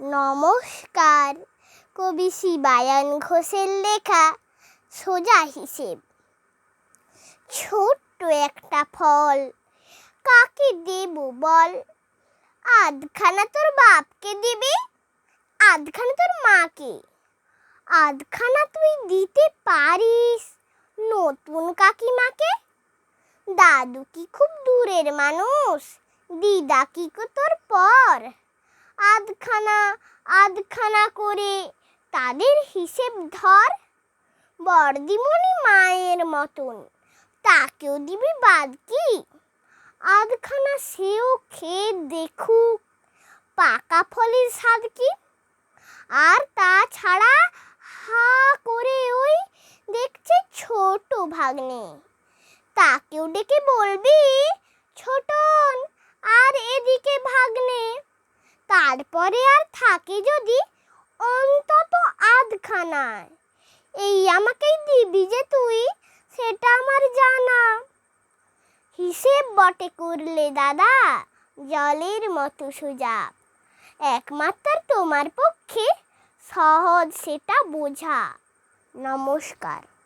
নমস্কার। কবি শিবায়ন ঘোষের লেখা সোজা হিসেব। ছোট্ট একটা ফল, কাকে দেব বল? আধখানা তোর বাপকে দিবি, আধখানা তোর মাকে। আধখানা তুই দিতে পারিস, নতুন কাকিমাকে? দাদু কি খুব দূরের মানুষ, দিদা কি তোর পর? আধখানা আধখানা করে তাদের হিসেব ধর। বর্দিমণি মায়ের মতন। তাকেও দিবি বাদ কি? আধখানা সেও খেয়ে দেখুক, পাকা ফলের স্বাদ কি? আর তাছাড়া হা করে ওই দেখছে ছোট ভাগ্নে। তাকেও ডেকে বলবি ছোটন আর এদিকে ভাগ্নে তারপরে আর থাকে যদি অন্তত আধখানায় এই আমাকেই দিবি যে তুই, সেটা আমার জানা। হিসেব বটে করলে দাদা, জলের মতো সোজা। একমাত্র তোমার পক্ষে সহজ সেটা বোঝা। নমস্কার।